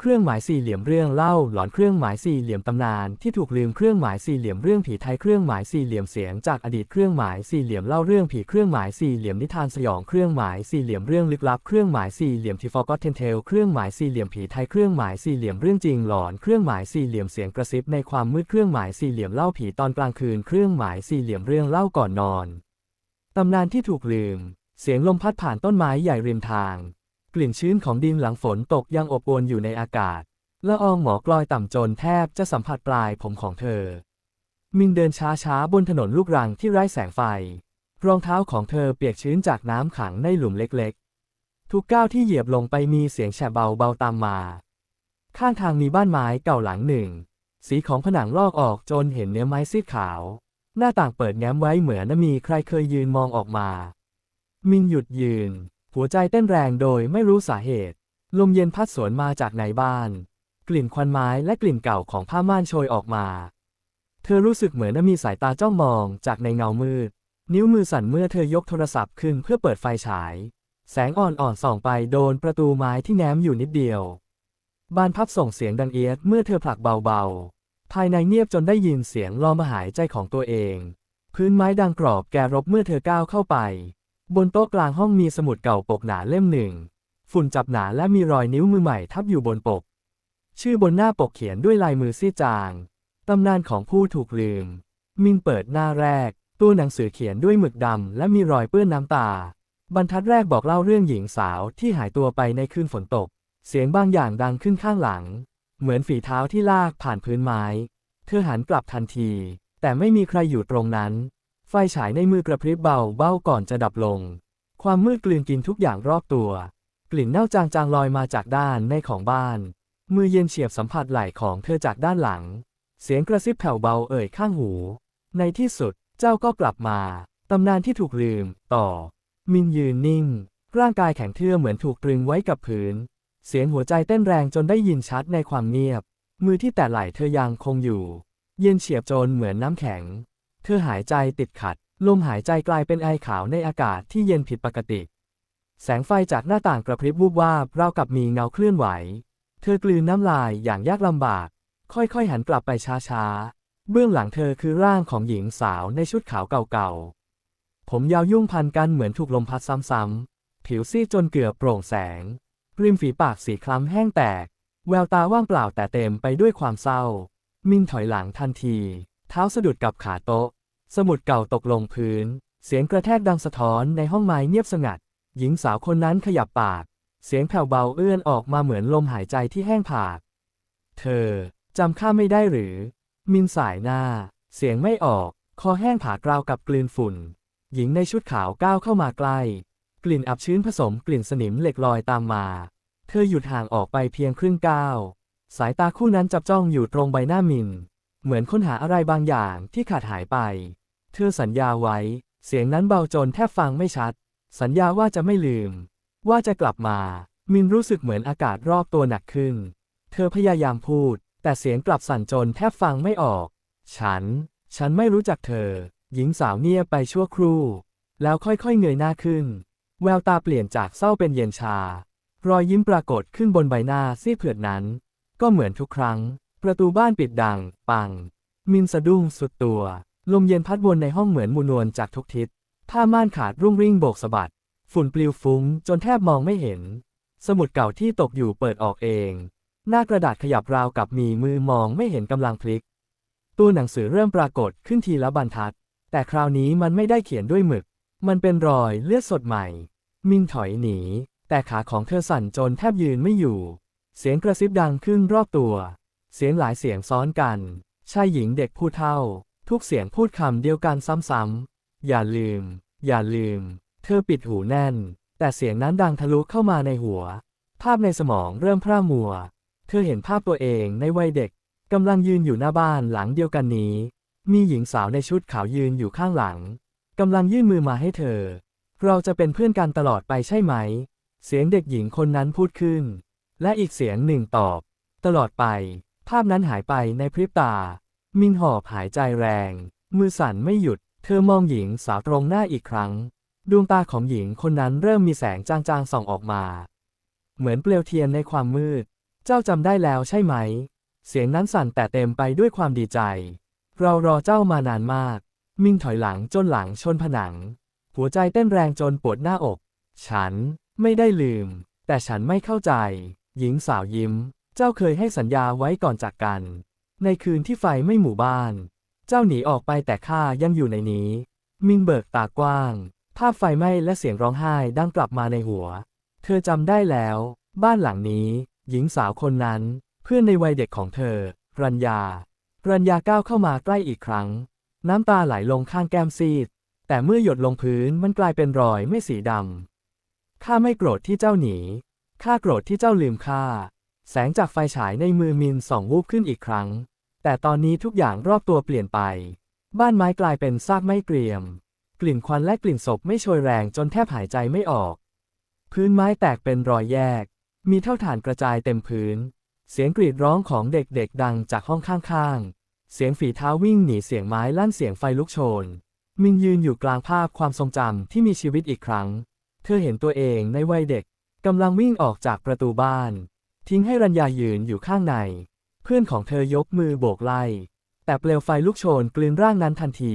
เครื่องหมายสี่เหลี่ยมเรื่องเล่าหลอนเครื่องหมายสี่เหลี่ยมตำนานที่ถูกลืมเครื่องหมายสี่เหลี่ยมเรื่องผีไทยเครื่องหมายสี่เหลี่ยมเสียงจากอดีตเครื่องหมายสี่เหลี่ยมเล่าเรื่องผีเครื่องหมายสี่เหลี่ยมนิทานสยองเครื่องหมายสี่เหลี่ยมเรื่องลึกลับเครื่องหมายสี่เหลี่ยมที่ Forgotten Tale เครื่องหมายสี่เหลี่ยมผีไทยเครื่องหมายสี่เหลี่ยมเรื่องจริงหลอนเครื่องหมายสี่เหลี่ยมเสียงกระซิบในความมืดเครื่องหมายสี่เหลี่ยมเล่าผีตอนกลางคืนเครื่องหมายสี่เหลี่ยมเรื่องเล่าก่อนนอนตำนานที่ถูกลืม เสียงลมพัดผ่านต้นไม้ใหญ่ริมทาง ลิ่นชื้นของดินหลังฝนตกยังอบอวลอยู่ในอากาศละอองหมอกลอยต่ำจนแทบจะสัมผัสปลายผมของเธอ มินเดินช้าๆ บนถนนลูกรังที่ไร้แสงไฟ รองเท้าของเธอเปียกชื้นจากน้ำขังในหลุมเล็กๆ ทุกก้าวที่เหยียบลงไปมีเสียงแฉะเบาๆตามมา ข้างทางมีบ้านไม้เก่าหลังหนึ่ง สีของผนังลอกออกจนเห็นเนื้อไม้ซีดขาว หน้าต่างเปิดแง้มไว้เหมือนมีใครเคยยืนมองออกมา มินหยุดยืน หัวใจเต้นแรงโดยไม่รู้สาเหตุ ลมเย็นพัดสวนมาจากในบ้าน กลิ่นควันไม้และกลิ่นเก่าของผ้าม่านโชยออกมา เธอรู้สึกเหมือนมีสายตาจ้องมองจากในเงามืด นิ้วมือสั่นเมื่อเธอยกโทรศัพท์ขึ้นเพื่อเปิดไฟฉาย แสงอ่อนๆส่องไปโดนประตูไม้ที่แง้มอยู่นิดเดียว บานพับส่งเสียงดังเอียดเมื่อเธอผลักเบาๆ ภายในเงียบจนได้ยินเสียงลอมหายใจของตัวเอง พื้นไม้ดังกรอบแกรบเมื่อเธอก้าวเข้าไป บนโต๊ะกลางห้องมีสมุดเก่าปกหนาเล่มหนึ่ง ฝุ่นจับหนาและมีรอยนิ้วมือใหม่ทับอยู่บนปก ชื่อบนหน้าปกเขียนด้วยลายมือซีจาง ตำนานของผู้ถูกลืม มินเปิดหน้าแรก ตัวหนังสือเขียนด้วยหมึกดำและมีรอยเปื้อนน้ำตา บรรทัดแรกบอกเล่าเรื่องหญิงสาวที่หายตัวไปในคืนฝนตก เสียงบางอย่างดังขึ้นข้างหลัง เหมือนฝีเท้าที่ลากผ่านพื้นไม้ เธอหันกลับทันที แต่ไม่มีใครอยู่ตรงนั้น ไฟฉายในมือกระพริบเบาเบ้าก่อนจะดับลง ความมืดกลืนกินทุกอย่างรอบตัว กลิ่นเน่าจางๆลอยมาจากด้านในของบ้าน มือเย็นเฉียบสัมผัสไหล่ของเธอจากด้านหลัง เสียงกระซิบแผ่วเบาเอ่ยข้างหู ในที่สุดเจ้าก็กลับมา ตำนานที่ถูกลืม ต่อ มินยืนนิ่ง ร่างกายแข็งเทื่อเหมือนถูกตรึงไว้กับพื้น เสียงหัวใจเต้นแรงจนได้ยินชัดในความเงียบ มือที่แตะไหล่เธอยังคงอยู่ เย็นเฉียบจนเหมือนน้ำแข็ง เธอหายใจติดขัด ลมหายใจกลายเป็นไอขาวในอากาศที่เย็นผิดปกติ แสงไฟจากหน้าต่างกระพริบวูบวาบราวกับมีเงาเคลื่อนไหว เธอกลืนน้ำลายอย่างยากลำบาก ค่อยๆหันกลับไปช้าๆ เบื้องหลังเธอคือร่างของหญิงสาวในชุดขาวเก่าๆ ผมยาวยุ่งพันกันเหมือนถูกลมพัดซ้ำๆ ผิวซีดจนเกือบโปร่งแสง ริมฝีปากสีคล้ำแห้งแตก แววตาว่างเปล่าแต่เต็มไปด้วยความเศร้า มินถอยหลังทันที เท้าสะดุดกับขาโต๊ะ สมุดเก่าตกลงพื้น เสียงกระแทกดังสะท้อนในห้องไม้เงียบสงัด หญิงสาวคนนั้นขยับปาก เสียงแผ่วเบาเอื้อนออกมาเหมือนลมหายใจที่แห้งผาก เธอจำข้าไม่ได้หรือ มินสายหน้า เสียงไม่ออก คอแห้งผากราวกับกลืนฝุ่น หญิงในชุดขาวก้าวเข้ามาใกล้ กลิ่นอับชื้นผสมกลิ่นสนิมเหล็กลอยตามมา เธอหยุดห่างออกไปเพียงครึ่งก้าว สายตาคู่นั้นจับจ้องอยู่ตรงใบหน้ามิน เหมือนค้นหาอะไรบางอย่างที่ขาดหายไป เธอสัญญาไว้ เสียงนั้นเบาจนแทบฟังไม่ชัด สัญญาว่าจะไม่ลืม ว่าจะกลับมา มินรู้สึกเหมือนอากาศรอบตัวหนักขึ้น เธอพยายามพูด แต่เสียงกลับสั่นจนแทบฟังไม่ออก ฉัน ฉันไม่รู้จักเธอ หญิงสาวเงียบไปชั่วครู่ แล้วค่อยๆเงยหน้าขึ้น แววตาเปลี่ยนจากเศร้าเป็นเย็นชา รอยยิ้มปรากฏขึ้นบนใบหน้าซีดเผือดนั้น ก็เหมือนทุกครั้ง ประตูบ้านปิดดัง ปัง มินสะดุ้งสุดตัว ลมเย็นพัดวนในห้องเหมือนมูนวลจากทุกทิศ ผ้าม่านขาดรุ่งริ่งโบกสะบัด ฝุ่นปลิวฟุ้ง จนแทบมองไม่เห็น สมุดเก่าที่ตกอยู่เปิดออกเอง หน้ากระดาษขยับราวกับมีมือมองไม่เห็นกำลังพลิก ตัวหนังสือเริ่มปรากฏขึ้นทีละบรรทัด แต่คราวนี้มันไม่ได้เขียนด้วยหมึก มันเป็นรอยเลือดสดใหม่ มินถอยหนี แต่ขาของเธอสั่นจนแทบยืนไม่อยู่ เสียงกระซิบดังขึ้นรอบตัว เสียงหลายเสียงซ้อนกัน ชายหญิงเด็กผู้เฒ่า ทุกเสียงพูดคำเดียวกันซ้ำๆ อย่าลืม อย่าลืม เธอปิดหูแน่น แต่เสียงนั้นดังทะลุเข้ามาในหัว ภาพในสมองเริ่มพร่ามัว เธอเห็นภาพตัวเองในวัยเด็กกำลังยืนอยู่หน้าบ้านหลังเดียวกันนี้ มีหญิงสาวในชุดขาวยืนอยู่ข้างหลังกำลังยื่นมือมาให้เธอ เราจะเป็นเพื่อนกันตลอดไปใช่ไหม เสียงเด็กหญิงคนนั้นพูดขึ้น และอีกเสียงหนึ่งตอบ ตลอดไป ภาพนั้นหายไปในพริบตา มินหอบหายใจแรง มือสั่นไม่หยุด เธอมองหญิงสาวตรงหน้าอีกครั้ง ดวงตาของหญิงคนนั้นเริ่มมีแสงจางๆส่องออกมา เหมือนเปลวเทียนในความมืด เจ้าจำได้แล้วใช่ไหม เสียงนั้นสั่นแต่เต็มไปด้วยความดีใจ เรารอเจ้ามานานมาก มิงถอยหลังจนหลังชนผนัง หัวใจเต้นแรงจนปวดหน้าอก ฉันไม่ได้ลืม แต่ฉันไม่เข้าใจ หญิงสาวยิ้ม เจ้าเคยให้สัญญาไว้ก่อนจากกัน ในคืนที่ไฟไม่หมู่บ้าน เจ้าหนีออกไปแต่ข้ายังอยู่ในนี้ มิงเบิกตากว้าง ภาพไฟไหม้และเสียงร้องไห้ดังกลับมาในหัว เธอจำได้แล้ว บ้านหลังนี้ หญิงสาวคนนั้น เพื่อนในวัยเด็กของเธอ รัญญา รัญญาก้าวเข้ามาใกล้อีกครั้ง น้ำตาไหลลงข้างแก้มซีด แต่เมื่อหยดลงพื้นมันกลายเป็นรอยไม่สีดำข้าไม่โกรธที่เจ้าหนี ข้าโกรธที่เจ้าลืมข้า แสงจากไฟฉายในมือมินส่องวูบขึ้นอีกครั้ง แต่ตอนนี้ทุกอย่างรอบตัวเปลี่ยนไป บ้านไม้กลายเป็นซากไม่เกรียม กลิ่นควันและกลิ่นศพไม่โชยแรงจนแทบหายใจไม่ออก พื้นไม้แตกเป็นรอยแยก มีเท่าฐานกระจายเต็มพื้น เสียงกรีดร้องของเด็กๆดังจากห้องข้างๆ เสียงฝีเท้าวิ่งหนีเสียงไม้ลั่นเสียงไฟลุกโชน มิงยืนอยู่กลางภาพความทรงจำที่มีชีวิตอีกครั้ง เธอเห็นตัวเองในวัยเด็กกำลังวิ่งออกจากประตูบ้าน ทิ้งให้รัญญายืนอยู่ข้างใน เพื่อนของเธอยกมือโบกไล่ แต่เปลวไฟลุกโชนกลืนร่างนั้นทันที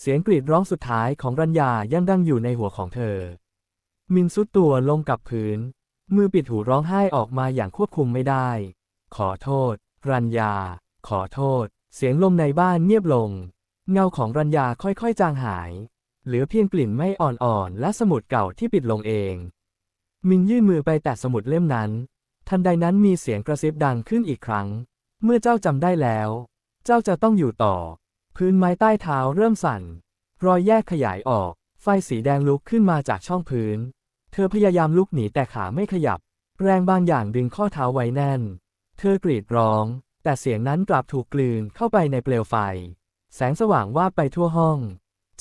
เสียงกรีดร้องสุดท้ายของรัญญายังดังอยู่ในหัวของเธอ มินซุดตัวลงกับพื้น มือปิดหูร้องไห้ออกมาอย่างควบคุมไม่ได้ ขอโทษ รัญญา ขอโทษ เสียงลมในบ้านเงียบลง เงาของรัญญาค่อยๆจางหาย เหลือเพียงกลิ่นไม่อ่อนๆและสมุดเก่าที่ปิดลงเอง มินยื่นมือไปแตะสมุดเล่มนั้น ทันใดนั้นมีเสียงกระซิบดังขึ้นอีกครั้ง เมื่อเจ้าจำได้แล้ว เจ้าจะต้องอยู่ต่อ พื้นไม้ใต้เท้าเริ่มสั่น รอยแยกขยายออก ไฟสีแดงลุกขึ้นมาจากช่องพื้น เธอพยายามลุกหนีแต่ขาไม่ขยับ แรงบางอย่างดึงข้อเท้าไว้แน่น เธอกรีดร้อง แต่เสียงนั้นกลับถูกกลืนเข้าไปในเปลวไฟ แสงสว่างวาบไปทั่วห้อง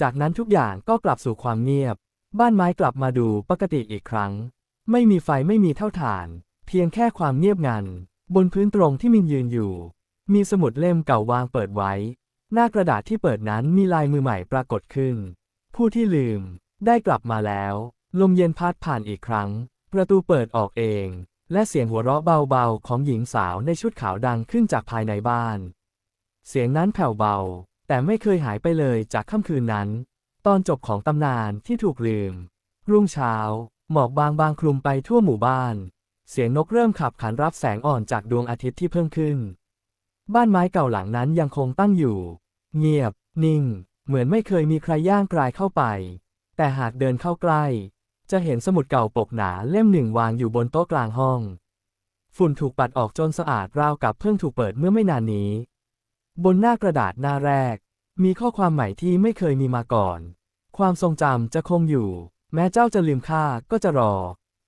จากนั้นทุกอย่างก็กลับสู่ความเงียบ บ้านไม้กลับมาดูปกติอีกครั้ง ไม่มีไฟไม่มีเท่าฐาน เพียงแค่ความเงียบงัน บนพื้นตรงที่มินยืนอยู่ มีสมุดเล่มเก่าวางเปิดไว้ หน้ากระดาษที่เปิดนั้นมีลายมือใหม่ปรากฏขึ้น ผู้ที่ลืม ได้กลับมาแล้ว ลมเย็นพัดผ่านอีกครั้ง ประตูเปิดออกเอง และเสียงหัวเราะเบาๆ ของหญิงสาวในชุดขาวดังขึ้นจากภายในบ้าน เสียงนั้นแผ่วเบา แต่ไม่เคยหายไปเลยจากค่ำคืนนั้น ตอนจบของตำนานที่ถูกลืม รุ่งเช้า หมอกบางบางคลุมไปทั่วหมู่บ้าน เสียงนกเริ่มขับขันรับแสงอ่อนจากดวงอาทิตย์ที่เพิ่มขึ้น บ้านไม้เก่าหลังนั้นยังคงตั้งอยู่ เงียบ นิ่ง เหมือนไม่เคยมีใครย่างกลายเข้าไป แต่หากเดินเข้าใกล้ จะเห็นสมุดเก่าปกหนาเล่มหนึ่งวางอยู่บนโต๊ะกลางห้อง ฝุ่นถูกปัดออกจนสะอาดราวกับเพิ่งถูกเปิดเมื่อไม่นานนี้ บนหน้ากระดาษหน้าแรก มีข้อความใหม่ที่ไม่เคยมีมาก่อน ความทรงจำจะคงอยู่ แม้เจ้าจะลืมค่าก็จะรอ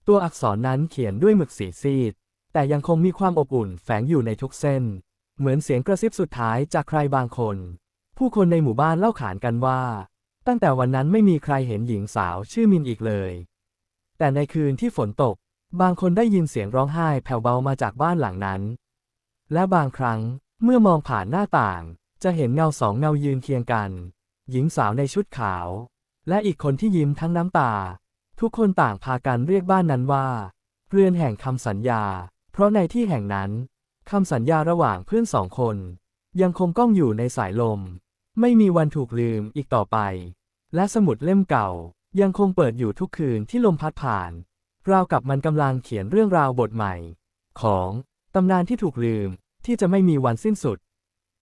ตัวอักษรนั้นเขียนด้วยหมึกสีซีด แต่ยังคงมีความอบอุ่นแฝงอยู่ในทุกเส้น เหมือนเสียงกระซิบสุดท้ายจากใครบางคน ผู้คนในหมู่บ้านเล่าขานกันว่า ตั้งแต่วันนั้นไม่มีใครเห็นหญิงสาวชื่อมินอีกเลย แต่ในคืนที่ฝนตก บางคนได้ยินเสียงร้องไห้แผ่วเบามาจากบ้านหลังนั้น และบางครั้งเมื่อมองผ่านหน้าต่าง จะเห็นเงาสองเงายืนเคียงกัน หญิงสาวในชุดขาว และอีกคนที่ยิ้มทั้งน้ำตา ทุกคนต่างพากันเรียกบ้านนั้นว่า เรือนแห่งคำสัญญา เพราะในที่แห่งนั้นคำสัญญาระหว่างเพื่อนสองคน ยังคงก้องอยู่ในสายลม ไม่มีวันถูกลืมอีกต่อไป และสมุดเล่มเก่ายังคงเปิดอยู่ทุกคืนที่ลมพัดผ่าน ราวกับมันกำลังเขียนเรื่องราวบทใหม่ ของตำนานที่ถูกลืมที่จะไม่มีวันสิ้นสุด